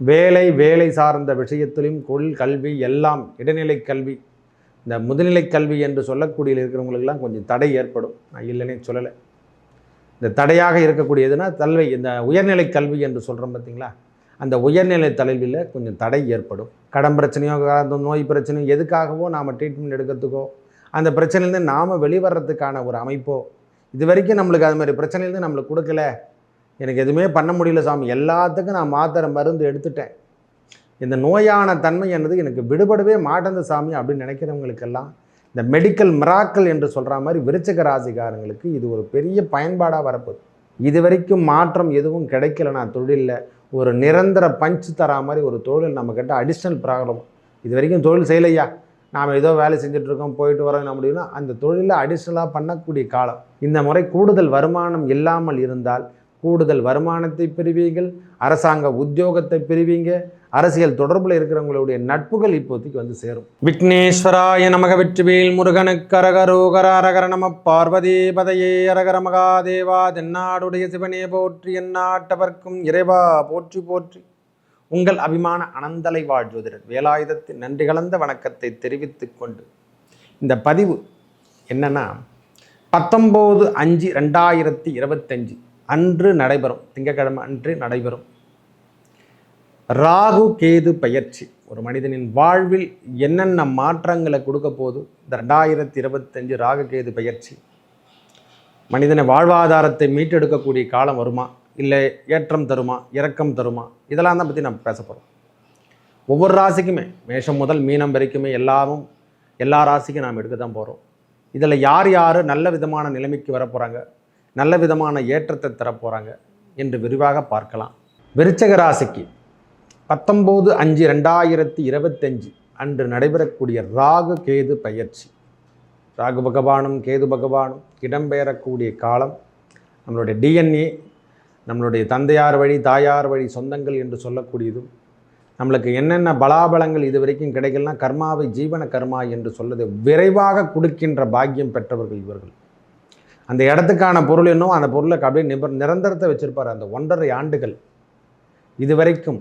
வேலை வேலை சார்ந்த விஷயத்திலும் கொள் கல்வி எல்லாம் இடைநிலை கல்வி. இந்த முதுநிலை கல்வி என்று சொல்லக்கூடிய இருக்கிறவங்களுக்கெல்லாம் கொஞ்சம் தடை ஏற்படும். நான் இல்லைன்னே சொல்லலை. இந்த தடையாக இருக்கக்கூடியதுன்னா தலைவை இந்த உயர்நிலை கல்வி என்று சொல்கிறோம் பார்த்தீங்களா? அந்த உயர்நிலை தலைவியில் கொஞ்சம் தடை ஏற்படும். கடன் பிரச்சனையோ அந்த நோய் பிரச்சனையோ எதுக்காகவோ நாம் ட்ரீட்மெண்ட் எடுக்கிறதுக்கோ அந்த பிரச்சனையிலேருந்து நாம் வெளிவரத்துக்கான ஒரு அமைப்போ இது வரைக்கும் நம்மளுக்கு அது மாதிரி பிரச்சனையிலேருந்து நம்மளுக்கு கொடுக்கல. எனக்கு எதுவுமே பண்ண முடியல சாமி. எல்லாத்துக்கும் நான் மாத்திரை மருந்து எடுத்துட்டேன். இந்த நோயான தன்மை என்னது எனக்கு விடுபடவே மாட்டேந்த சாமி அப்படின்னு நினைக்கிறவங்களுக்கெல்லாம் இந்த மெடிக்கல் மிராக்கல் என்று சொல்கிற மாதிரி விருச்சக ராசிக்காரங்களுக்கு இது ஒரு பெரிய பயன்பாடாக வரப்போகுது. இது வரைக்கும் மாற்றம் எதுவும் கிடைக்கலனா தொழிலில் ஒரு நிரந்தர பஞ்ச் தரா மாதிரி ஒரு தொழில் நம்மக்கிட்ட அடிஷ்னல் ப்ராப்ளம் இது வரைக்கும் தொழில் செய்யலையா? நாம் ஏதோ வேலை செஞ்சிட்ருக்கோம் இருக்கோம் போயிட்டு வரோம் என்ன முடியும்னா அந்த தொழிலில் அடிஷ்னலாக பண்ணக்கூடிய காலம். இந்த முறை கூடுதல் வருமானம் இல்லாமல் இருந்தால் கூடுதல் வருமானத்தை பெறுவீங்கள் அரசாங்க உத்தியோகத்தை பெறுவீங்க அரசியல் தொடர்பில் இருக்கிறவங்களுடைய நட்புகள் இப்போதைக்கு வந்து சேரும். விக்னேஸ்வராய நமக வெற்றிவேல் முருகனுக்கு அரகரோகர அரகர நம பார்வதி பதையே அரகர மகாதேவா தென்னாடுடைய சிவனே போற்றி எந்நாட்டவர்க்கும் இறைவா போற்றி போற்றி. உங்கள் அபிமான அனந்தலை வாழ் வேலாயுதத்தின் நன்றி கலந்த வணக்கத்தை தெரிவித்துக் கொண்டு இந்த பதிவு என்னன்னா பத்தொம்போது அஞ்சு ரெண்டாயிரத்தி இருபத்தஞ்சு. அன்று நடைபெறும். திங்கட்கிழமை அன்று நடைபெறும். ராகு கேது பயிற்சி. ஒரு மனிதனின் வாழ்வில் என்னென்ன மாற்றங்களை கொடுக்க போது இந்த ரெண்டாயிரத்தி இருபத்தஞ்சு ராகு கேது பயிற்சி. மனிதனை வாழ்வாதாரத்தை மீட்டெடுக்கக்கூடிய காலம் வருமா? இல்லை ஏற்றம் தருமா? இறக்கம் தருமா? இதெல்லாம் தான் பற்றி நம்ம பேச போகிறோம் ஒவ்வொரு ராசிக்குமே மேஷம் முதல் மீனம் வரைக்குமே எல்லாரும் எல்லா ராசிக்கும் நாம் எடுக்க தான் போகிறோம் இதில் யார் யார் நல்ல விதமான நிலைமைக்கு வர போகிறாங்க நல்ல விதமான ஏற்றத்தை தரப்போகிறாங்க என்று விரிவாக பார்க்கலாம். விருச்சக ராசிக்கு பத்தொம்போது அஞ்சு ரெண்டாயிரத்தி இருபத்தஞ்சு அன்று நடைபெறக்கூடிய ராகு கேது பயிற்சி. ராகு பகவானும் கேது பகவானும் இடம்பெயரக்கூடிய காலம். நம்மளுடைய டிஎன்ஏ நம்மளுடைய தந்தையார் வழி தாயார் வழி சொந்தங்கள் என்று சொல்லக்கூடியதும் நம்மளுக்கு என்னென்ன பலாபலங்கள் இது வரைக்கும் கிடைக்கலனா கர்மாவை ஜீவன கர்மா என்று சொல்லது விரைவாக கொடுக்கின்ற பாக்கியம் பெற்றவர்கள் இவர்கள். அந்த இடத்துக்கான பொருள் என்னும் அந்த பொருளை அப்படியே நிபர் நிரந்தரத்தை வச்சுருப்பார் அந்த ஒன்றரை ஆண்டுகள். இதுவரைக்கும்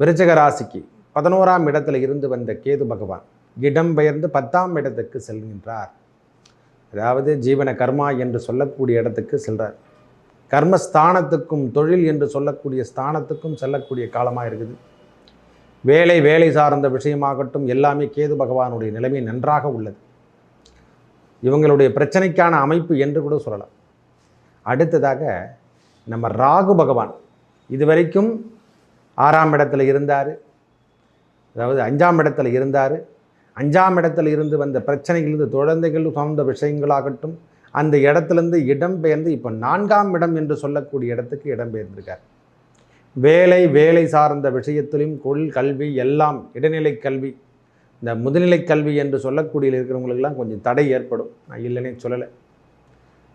விருச்சக ராசிக்கு பதினோராம் இடத்துல இருந்து வந்த கேது பகவான் இடம்பெயர்ந்து பத்தாம் இடத்துக்கு செல்கின்றார். அதாவது ஜீவன கர்மா என்று சொல்லக்கூடிய இடத்துக்கு செல்கிறார் கர்மஸ்தானத்துக்கும் தொழில் என்று சொல்லக்கூடிய ஸ்தானத்துக்கும் செல்லக்கூடிய காலமாக இருக்குது. வேலை வேலை சார்ந்த விஷயமாகட்டும் எல்லாமே கேது பகவானுடைய நிலைமை நன்றாக உள்ளது. இவங்களுடைய பிரச்சனைக்கான அமைப்பு என்று கூட சொல்லலாம். அடுத்ததாக நம்ம ராகு பகவான். இதுவரைக்கும் ஆறாம் இடத்துல இருந்தார். அதாவது அஞ்சாம் இடத்துல இருந்தார். அஞ்சாம் இடத்துல இருந்து வந்த பிரச்சனைகளிலிருந்து குழந்தைகள் சார்ந்த விஷயங்களாகட்டும் அந்த இடத்துலேருந்து இடம்பெயர்ந்து இப்போ நான்காம் இடம் என்று சொல்லக்கூடிய இடத்துக்கு இடம்பெயர்ந்திருக்கார். வேலை வேலை சார்ந்த விஷயத்திலும் கொள் கல்வி எல்லாம் இடைநிலை கல்வி இந்த முதுநிலை கல்வி என்று சொல்லக்கூடிய இருக்கிறவங்களுக்கெல்லாம் கொஞ்சம் தடை ஏற்படும். நான் இல்லைன்னே சொல்லலை.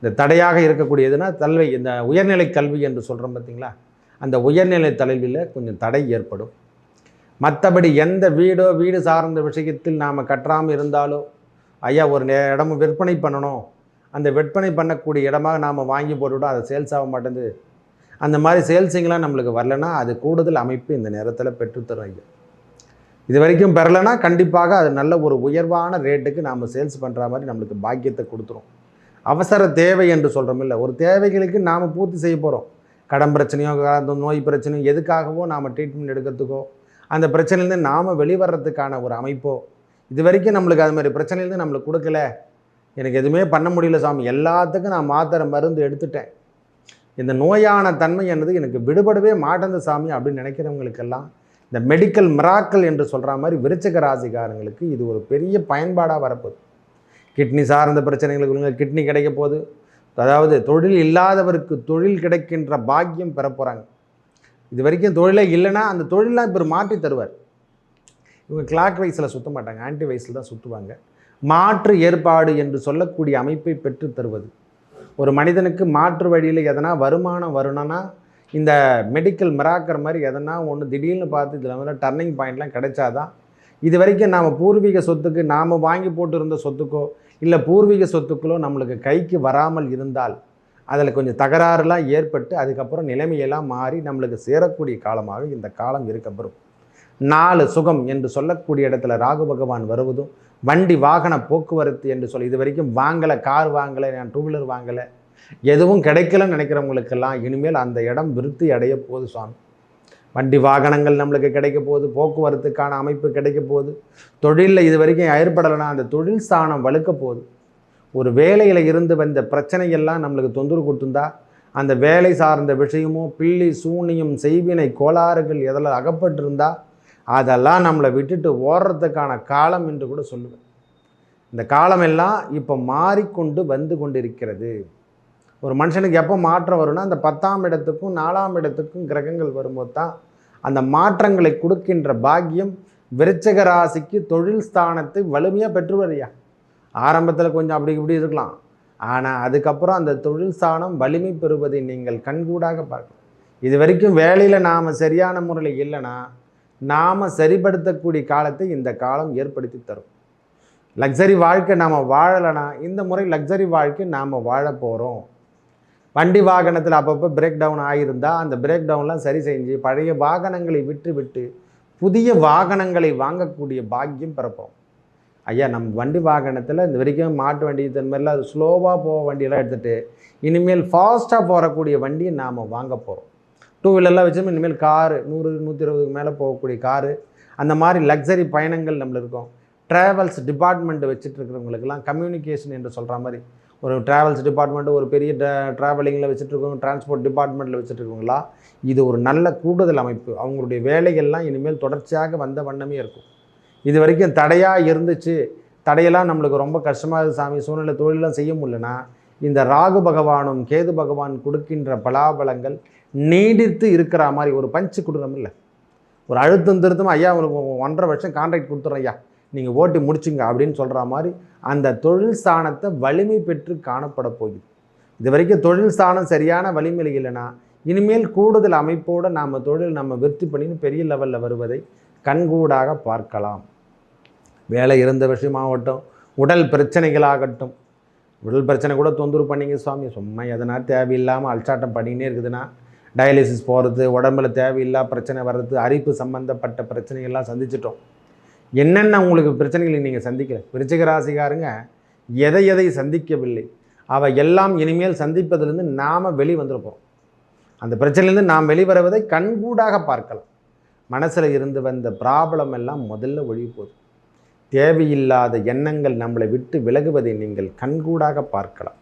இந்த தடையாக இருக்கக்கூடியதுன்னா தலைவை இந்த உயர்நிலை கல்வி என்று சொல்கிறோம் பார்த்தீங்களா? அந்த உயர்நிலை தலைவியில் கொஞ்சம் தடை ஏற்படும். மற்றபடி எந்த வீடோ வீடு சார்ந்த விஷயத்தில் நாம் கட்டாமல் இருந்தாலோ ஐயா ஒரு நே- இடம் விற்பனை பண்ணணும். அந்த விற்பனை பண்ணக்கூடிய இடமாக நாம் வாங்கி போட்டுவிட்டோம் அது சேல்ஸ் ஆக மாட்டேங்குது. அந்த மாதிரி சேல்ஸிங்லாம் நம்மளுக்கு வரலன்னா அது கூடுதல் அமைப்பு இந்த நேரத்தில் பெற்றுத்தரும் ஐயா. இது வரைக்கும் பெறலைன்னா கண்டிப்பாக அது நல்ல ஒரு உயர்வான ரேட்டுக்கு நாம் சேல்ஸ் பண்ணுற மாதிரி நம்மளுக்கு பாக்கியத்தை கொடுத்துரும். அவசர தேவை என்று சொல்கிறோம் இல்லை. ஒரு தேவைகளுக்கு நாம் பூர்த்தி செய்ய போகிறோம் கடன் பிரச்சனையோ அந்த நோய் பிரச்சனையோ எதுக்காகவோ நாம் ட்ரீட்மெண்ட் எடுக்கிறதுக்கோ அந்த பிரச்சனையிலேருந்து நாம் வெளிவரத்துக்கான ஒரு அமைப்போ இது வரைக்கும் நம்மளுக்கு அது மாதிரி பிரச்சனையிலேருந்து நம்மளுக்கு கொடுக்கல. எனக்கு எதுவுமே பண்ண முடியல சாமி. எல்லாத்துக்கும் நான் மாத்திரை மருந்து எடுத்துட்டேன். இந்த நோயான தன்மை என்னது? எனக்கு விடுபடவே மாட்டேந்த சாமி அப்படின்னு நினைக்கிறவங்களுக்கெல்லாம் இந்த மெடிக்கல் மிராக்கல் என்று சொல்கிற மாதிரி விருச்சக ராசிக்காரங்களுக்கு இது ஒரு பெரிய பயன்பாடாக வரப்போகுது. கிட்னி சார்ந்த பிரச்சனைகளுக்கு கிட்னி கிடைக்க போகுது. அதாவது தொழில் இல்லாதவருக்கு தொழில் கிடைக்கின்ற பாக்கியம் பெற போகிறாங்க இது வரைக்கும் தொழிலே இல்லைன்னா அந்த தொழிலாம் இப்போ மாற்றி தருவார். இவங்க கிளாக் வைஸில் சுத்த மாட்டாங்க ஆன்டி வைஸில் தான் சுற்றுவாங்க மாற்று ஏற்பாடு என்று சொல்லக்கூடிய அமைப்பை பெற்று தருவது. ஒரு மனிதனுக்கு மாற்று வழியில் எதனா வருமானம் வரணும்னா இந்த மெடிக்கல் மிராக்கர் மாதிரி எதனா ஒன்று திடீர்னு பார்த்து இதில் வந்து டர்னிங் பாயிண்ட்லாம் கிடைச்சாதான் இது வரைக்கும் நாம் பூர்வீக சொத்துக்கு நாம் வாங்கி போட்டிருந்த சொத்துக்கோ இல்லை பூர்வீக சொத்துக்களோ நம்மளுக்கு கைக்கு வராமல் இருந்தால் அதில் கொஞ்சம் தகராறுலாம் ஏற்பட்டு அதுக்கப்புறம் நிலைமையெல்லாம் மாறி நம்மளுக்கு சேரக்கூடிய காலமாக இந்த காலம் இருக்கப்பெறும் நாலு சுகம் என்று சொல்லக்கூடிய இடத்துல ராகு பகவான் வருவதும் வண்டி வாகன போக்குவரத்து என்று சொல்லி இது வரைக்கும் வாங்கலை கார் வாங்கலை நான் டூ வீலர் வாங்கலை எதுவும் கிடைக்கலன்னு நினைக்கிறவங்களுக்கெல்லாம் இனிமேல் அந்த இடம் விருத்தி அடைய போகுது சுவாமி. வண்டி வாகனங்கள் நம்மளுக்கு கிடைக்க போகுது போக்குவரத்துக்கான அமைப்பு கிடைக்க போகுது. தொழிலில் இது வரைக்கும் ஏற்படலைன்னா அந்த தொழில் ஸ்தானம் வலுக்க போகுது. ஒரு வேலையில் இருந்து வந்த பிரச்சனையெல்லாம் நம்மளுக்கு தொந்தரவு கொடுத்துருந்தா அந்த வேலை சார்ந்த விஷயமோ பில்லி சூனியம் செய்வினை கோளாறுகள் எதில் அகப்பட்டிருந்தா அதெல்லாம் நம்மளை விட்டுட்டு ஓடுறதுக்கான காலம் என்று கூட சொல்லுவேன். இந்த காலமெல்லாம் இப்போ மாறிக்கொண்டு வந்து கொண்டிருக்கிறது. ஒரு மனுஷனுக்கு எப்போ மாற்றம் வரும்னா அந்த பத்தாம் இடத்துக்கும் நாலாம் இடத்துக்கும் கிரகங்கள் வரும்போது தான் அந்த மாற்றங்களை கொடுக்கின்ற பாக்கியம் விருச்சக ராசிக்கு தொழில் ஸ்தானத்தை வலிமையாக பெற்றுவதையா ஆரம்பத்தில் கொஞ்சம் அப்படி இப்படி இருக்கலாம். ஆனால் அதுக்கப்புறம் அந்த தொழில் ஸ்தானம் வலிமை பெறுவதை நீங்கள் கண்கூடாக பார்க்கலாம். இது வரைக்கும் வேலையில் நாம் சரியான முறையில் இல்லைன்னா நாம் சரிப்படுத்தக்கூடிய காலத்தை இந்த காலம் ஏற்படுத்தி தரும். லக்ஸரி வாழ்க்கை நாம் வாழலைன்னா இந்த முறை லக்ஸரி வாழ்க்கை நாம் வாழ போகிறோம் வண்டி வாகனத்தில் அப்பப்போ பிரேக் டவுன் ஆகியிருந்தால் அந்த பிரேக் டவுன்லாம் சரி செஞ்சு பழைய வாகனங்களை விட்டு விட்டு புதிய வாகனங்களை வாங்கக்கூடிய பாக்கியம் பிறப்போம். ஐயா நம்ம வண்டி வாகனத்தில் இந்த வரைக்கும் மாட்டு வண்டி இந்த மாதிரிலாம் அது ஸ்லோவாக போக வண்டியெல்லாம் எடுத்துகிட்டு இனிமேல் ஃபாஸ்ட்டாக போகக்கூடிய வண்டியை நாம் வாங்க போகிறோம் டூ வீலர்லாம் வச்சோம் இனிமேல் காரு நூறு நூற்றி இருபதுக்கு மேலே போகக்கூடிய காரு அந்த மாதிரி லக்ஸரி பயணங்கள் நம்மள இருக்கும். ட்ராவல்ஸ் டிபார்ட்மெண்ட் வச்சுட்டு இருக்கிறவங்களுக்கெல்லாம் கம்யூனிகேஷன் என்று சொல்கிற மாதிரி ஒரு ட்ராவல்ஸ் டிபார்ட்மெண்ட்டு ஒரு பெரிய ட்ராவலிங்கில் வச்சுட்ருக்கவங்க டிரான்ஸ்போர்ட் டிபார்ட்மெண்ட்டில் வச்சுட்ருக்கவங்களா இது ஒரு நல்ல கூடுதல் அமைப்பு. அவங்களுடைய வேலைகள்லாம் இனிமேல் தொடர்ச்சியாக வந்த வண்ணமே இருக்கும். இது வரைக்கும் தடையாக இருந்துச்சு. தடையெல்லாம் நம்மளுக்கு ரொம்ப கஷ்டமாக இருக்குது சாமி. சூழ்நிலை தொழிலெலாம் செய்ய முடியலன்னா இந்த ராகு பகவானும் கேது பகவான் கொடுக்கின்ற பலாபலங்கள் நீடித்து இருக்கிற மாதிரி ஒரு பஞ்சு கொடுக்குறோம் இல்லை. ஒரு அழுத்தம் திருத்தம் ஐயா உங்களுக்கு ஒன்றரை வருஷம் கான்ட்ராக்ட் கொடுத்துட்றேன் ஐயா. நீங்கள் ஓட்டி முடிச்சுங்க அப்படின்னு சொல்கிற மாதிரி அந்த தொழில் ஸ்தானத்தை வலிமை பெற்று காணப்பட போகுது. இது வரைக்கும் தொழில் ஸ்தானம் சரியான வலிமை இல்லைன்னா இனிமேல் கூடுதல் அமைப்போடு நாம் தொழில் நம்ம விருத்தி பண்ணின்னு பெரிய லெவலில் வருவதை கண்கூடாக பார்க்கலாம். வேலை இருந்த விஷயமாகட்டும் உடல் பிரச்சனைகளாகட்டும். உடல் பிரச்சனை கூட தொந்தரவு பண்ணிங்க சுவாமி. சும்மா எதனா தேவையில்லாமல் அல்சாட்டம் பண்ணினே இருக்குதுன்னா டயாலிசிஸ் போகிறது உடம்புல தேவையில்லா பிரச்சனை வர்றது அரிப்பு சம்மந்தப்பட்ட பிரச்சனைகள்லாம் சந்திச்சிட்டோம். என்னென்ன உங்களுக்கு பிரச்சனைகளை நீங்கள் சந்திக்கல விருச்சிக ராசிக்காரங்க எதை எதை சந்திக்கவில்லை. அவை எல்லாம் இனிமேல் சந்திப்பதிலிருந்து நாம் வெளி வந்துருப்போம் அந்த பிரச்சனையிலேருந்து நாம் வெளிவருவதை கண்கூடாக பார்க்கலாம். மனசில் இருந்து வந்த ப்ராப்ளம் எல்லாம் முதல்ல ஒழிவு போகுது. தேவையில்லாத எண்ணங்கள் நம்மளை விட்டு விலகுவதை நீங்கள் கண்கூடாக பார்க்கலாம்.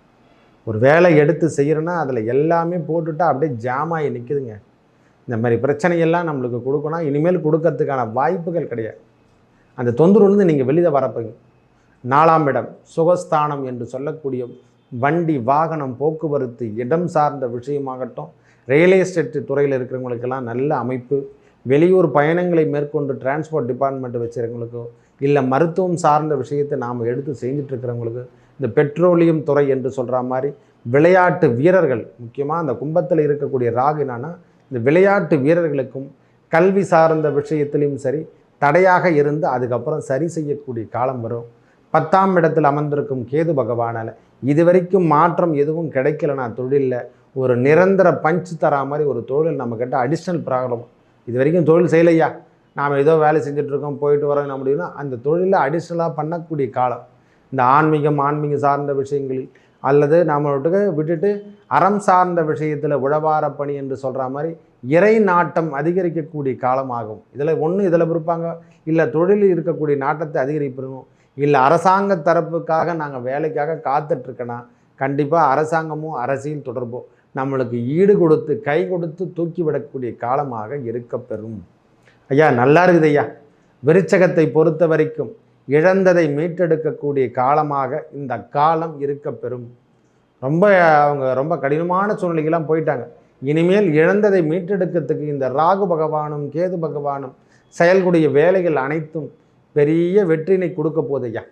ஒரு வேலை எடுத்து செய்கிறோன்னா அதில் எல்லாமே போட்டுட்டா அப்படியே ஜாமாயி நிற்குதுங்க இந்த மாதிரி பிரச்சனையெல்லாம் நம்மளுக்கு கொடுக்கணும். இனிமேல் கொடுக்கறதுக்கான வாய்ப்புகள் கிடையாது. அந்த தொந்தரவுலேருந்து நீங்கள் வெளியில் வரப்போங்க நாலாம் இடம் சுகஸ்தானம் என்று சொல்லக்கூடிய வண்டி வாகனம் போக்குவரத்து இடம் சார்ந்த விஷயமாகட்டும் ரியல் எஸ்டேட் துறையில் இருக்கிறவங்களுக்கெல்லாம் நல்ல அமைப்பு வெளியூர் பயணங்களை மேற்கொண்டு டிரான்ஸ்போர்ட் டிபார்ட்மெண்ட் வச்சுருக்கவங்களுக்கோ இல்லை மருத்துவம் சார்ந்த விஷயத்தை நாம் எடுத்து செஞ்சிட்ருக்கிறவங்களுக்கு இந்த பெட்ரோலியம் துறை என்று சொல்கிற மாதிரி விளையாட்டு வீரர்கள் முக்கியமாக அந்த கும்பத்தில் இருக்கக்கூடிய ராகு என்னன்னா இந்த விளையாட்டு வீரர்களுக்கும் கல்வி சார்ந்த விஷயத்திலையும் சரி தடையாக இருந்து அதுக்கப்புறம் சரி செய்யக்கூடிய காலம் வரும். பத்தாம் இடத்தில் அமர்ந்திருக்கும் கேது பகவானால் இது வரைக்கும் மாற்றம் எதுவும் கிடைக்கலனா தொழிலில். ஒரு நிரந்தர பஞ்சு தரா மாதிரி ஒரு தொழில் நம்மக்கிட்ட அடிஷ்னல் ப்ராப்ளம் இது வரைக்கும் தொழில் செய்யலையா? நாம் ஏதோ வேலை செஞ்சிட்ருக்கோம் போயிட்டு வரோம் என்ன முடியும்னா அந்த தொழிலை அடிஷ்னலாக பண்ணக்கூடிய காலம். இந்த ஆன்மீகம் ஆன்மீக சார்ந்த விஷயங்களில் அல்லது நம்மளுக்கு விட்டுட்டு அறம் சார்ந்த விஷயத்தில் உழவார பணி என்று சொல்கிற மாதிரி இறை நாட்டம் அதிகரிக்கக்கூடிய காலமாகும். இதில் ஒன்று இதில் பிறப்பாங்க. இல்லை தொழிலில் இருக்கக்கூடிய நாட்டத்தை அதிகரிப்பிடணும். இல்லை அரசாங்க தரப்புக்காக நாங்கள் வேலைக்காக காத்துட்ருக்கனா கண்டிப்பாக அரசாங்கமும் அரசியல் தொடர்போ நம்மளுக்கு ஈடு கொடுத்து கை கொடுத்து தூக்கி விடக்கூடிய காலமாக இருக்கப்பெறும். ஐயா நல்லா இருக்குது ஐயா. விருச்சகத்தை பொறுத்த வரைக்கும் இழந்ததை மீட்டெடுக்கக்கூடிய காலமாக இந்த காலம் இருக்கப்பெறும் ரொம்ப அவங்க ரொம்ப கடினமான சூழ்நிலைக்கெல்லாம் போயிட்டாங்க. இனிமேல் இழந்ததை மீட்டெடுக்கிறதுக்கு இந்த ராகு பகவானும் கேது பகவானும் செயல்கூடிய வேலைகள் அனைத்தும் பெரிய வெற்றினை கொடுக்க போதையா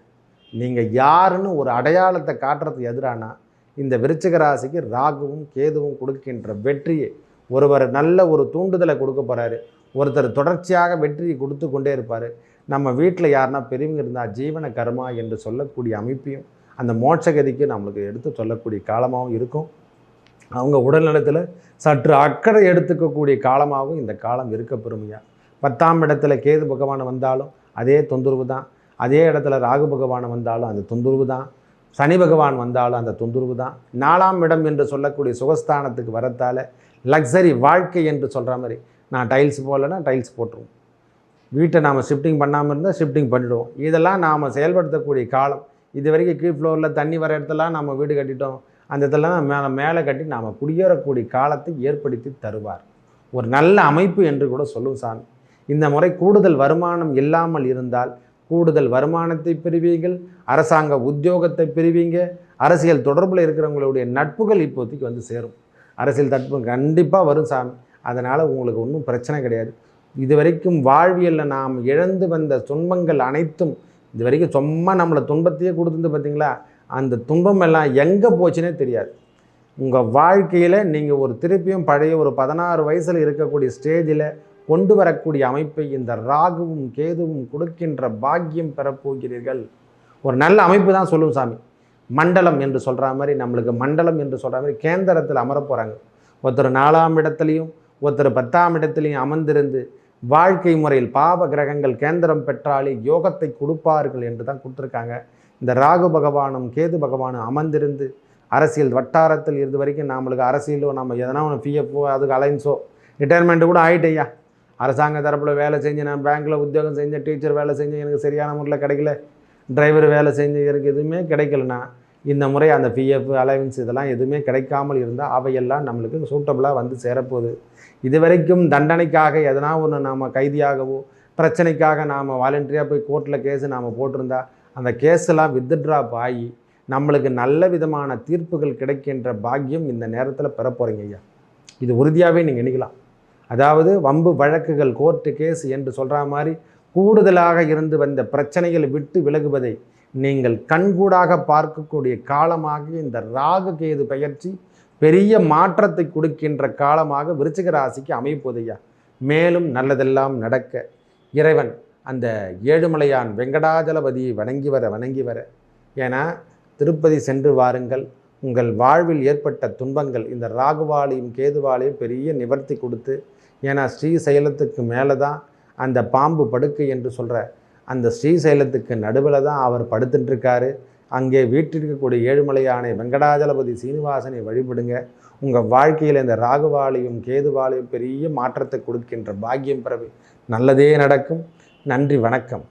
நீங்கள் யாருன்னு ஒரு அடையாளத்தை காட்டுறதுக்கு எதிரானா இந்த விருச்சிக ராசிக்கு ராகுவும் கேதுவும் கொடுக்கின்ற வெற்றியை ஒருவர் நல்ல ஒரு தூண்டுதலை கொடுக்க போகிறாரு ஒருத்தர் தொடர்ச்சியாக வெற்றியை கொடுத்து கொண்டே இருப்பார். நம்ம வீட்டில் யாருன்னா பெரியவங்க இருந்தால் ஜீவன கர்மா என்று சொல்லக்கூடிய அமைப்பையும் அந்த மோட்சகதிக்கு நம்மளுக்கு எடுத்து சொல்லக்கூடிய காலமாகவும் இருக்கும். அவங்க உடல்நலத்தில் சற்று அக்கறை எடுத்துக்கக்கூடிய காலமாகவும் இந்த காலம் இருக்க பெருமையா பத்தாம் இடத்துல கேது பகவான் வந்தாலும் அதே தொந்தரவு தான். அதே இடத்துல ராகு பகவான் வந்தாலும் அந்த தொந்தரவு தான். சனி பகவான் வந்தாலும் அந்த தொந்தரவு தான். நாலாம் இடம் என்று சொல்லக்கூடிய சுகஸ்தானத்துக்கு வரத்தால் லக்ஸரி வாழ்க்கை என்று சொல்கிற மாதிரி நான் டைல்ஸ் போடலைன்னா டைல்ஸ் போட்டுருவோம். வீட்டை நாம் ஷிஃப்டிங் பண்ணாமல் இருந்தால் ஷிஃப்டிங் பண்ணிவிடுவோம் இதெல்லாம் நாம் செயல்படுத்தக்கூடிய காலம். இது வரைக்கும் கீழ் ஃப்ளோரில் தண்ணி வர இடத்துலாம் நம்ம வீடு கட்டிட்டோம். அந்த இதெல்லாம் மேலே மேலே கட்டி நாம் குடியேறக்கூடிய காலத்தை ஏற்படுத்தி தருவார். ஒரு நல்ல அமைப்பு என்று கூட சொல்லும் சாமி. இந்த முறை கூடுதல் வருமானம் இல்லாமல் இருந்தால் கூடுதல் வருமானத்தை பெறுவீங்கள் அரசாங்க உத்தியோகத்தை பெறுவீங்க அரசியல் தொடர்பில் இருக்கிறவங்களுடைய நட்புகள் இப்போதைக்கு வந்து சேரும். அரசியல் தட்பு கண்டிப்பாக வரும் சாமி. அதனால் உங்களுக்கு ஒன்றும் பிரச்சனை கிடையாது. இது வரைக்கும் வாழ்வியலில் நாம் இழந்து வந்த துன்பங்கள் அனைத்தும் இது வரைக்கும் சும்மா நம்மளை துன்பத்தையே கொடுத்துருந்து பார்த்தீங்களா அந்த துன்பம் எல்லாம் எங்கே போச்சுன்னே தெரியாது. உங்கள் வாழ்க்கையில் நீங்கள் ஒரு திருப்பியும் பழைய ஒரு பதினாறு வயசில் இருக்கக்கூடிய ஸ்டேஜில் கொண்டு வரக்கூடிய அமைப்பை இந்த ராகுவும் கேதுவும் கொடுக்கின்ற பாக்கியம் பெறப்போகிறீர்கள் ஒரு நல்ல அமைப்பு தான் சொல்லும் சாமி. மண்டலம் என்று சொல்கிற மாதிரி நம்மளுக்கு மண்டலம் என்று சொல்கிற மாதிரி கேந்திரத்தில் அமர போகிறாங்க ஒருத்தர் நாலாம் இடத்துலையும் ஒருத்தர் பத்தாம் இடத்துலையும் அமர்ந்திருந்து வாழ்க்கை முறையில் பாவ கிரகங்கள் கேந்திரம் பெற்றாலே யோகத்தை கொடுப்பார்கள் என்று தான் கொடுத்துருக்காங்க. இந்த ராகு பகவானும் கேது பகவானும் அமர்ந்திருந்து அரசியல் வட்டாரத்தில் இருந்து வரைக்கும் நம்மளுக்கு அரசியலோ நம்ம எதனா ஒன்று பிஎஃப்ஓ அதுக்கு அலைன்ஸோ ரிட்டையர்மெண்ட்டு கூட ஆகிட்டையா அரசாங்க தரப்பில் வேலை செஞ்சு நான் பேங்க்கில் உத்தியோகம் செஞ்சேன் டீச்சர் வேலை செஞ்சு எனக்கு சரியான முறையில் கிடைக்கல. டிரைவர் வேலை செஞ்சு எனக்கு எதுவுமே கிடைக்கலனா இந்த முறை அந்த பிஎஃப் அலைவன்ஸ் இதெல்லாம் எதுவுமே கிடைக்காமல் இருந்தால் அவையெல்லாம் நம்மளுக்கு சூட்டபுளாக வந்து சேரப்போகுது. இது வரைக்கும் தண்டனைக்காக எதனா ஒன்று நாம் கைதியாகவோ பிரச்சனைக்காக நாம் வாலண்டரியாக போய் கோர்ட்டில் கேஸு நாம் போட்டிருந்தா அந்த கேஸெல்லாம் வித்ட்ராப் ஆகி நம்மளுக்கு நல்ல விதமான தீர்ப்புகள் கிடைக்கின்ற பாக்கியம் இந்த நேரத்தில் பெற போகிறீங்க ஐயா. இது உறுதியாகவே நீங்கள் நினைக்கலாம் அதாவது வம்பு வழக்குகள் கோர்ட்டு கேஸ் என்று சொல்கிற மாதிரி கூடுதலாக இருந்து வந்த பிரச்சனைகளை விட்டு விலகுவதை நீங்கள் கண்கூடாக பார்க்கக்கூடிய காலமாக இந்த ராகு கேது பயிற்சி பெரிய மாற்றத்தை கொடுக்கின்ற காலமாக விருச்சிக ராசிக்கு அமைப்போதையா மேலும் நல்லதெல்லாம் நடக்க இறைவன் அந்த ஏழுமலையான் வெங்கடாஜலபதியை வணங்கி வர வணங்கி வர. ஏன்னா திருப்பதி சென்று வாருங்கள். உங்கள் வாழ்வில் ஏற்பட்ட துன்பங்கள் இந்த ராகுவாலையும் கேதுவாலையும் பெரிய நிவர்த்தி கொடுத்து ஏன்னா ஸ்ரீசைலத்துக்கு மேலே தான் அந்த பாம்பு படுக்கை என்று சொல்கிற அந்த ஸ்ரீசைலத்துக்கு நடுவில் தான் அவர் படுத்துட்டுருக்காரு. அங்கே வீட்டிற்கக்கூடிய ஏழுமலையானை வெங்கடாஜலபதி சீனிவாசனை வழிபடுங்க. உங்கள் வாழ்க்கையில் இந்த ராகுவாலையும் கேதுவாலையும் பெரிய மாற்றத்தை கொடுக்கின்ற பாக்கியம் பிறவி. நல்லதே நடக்கும். நன்றி வணக்கம்.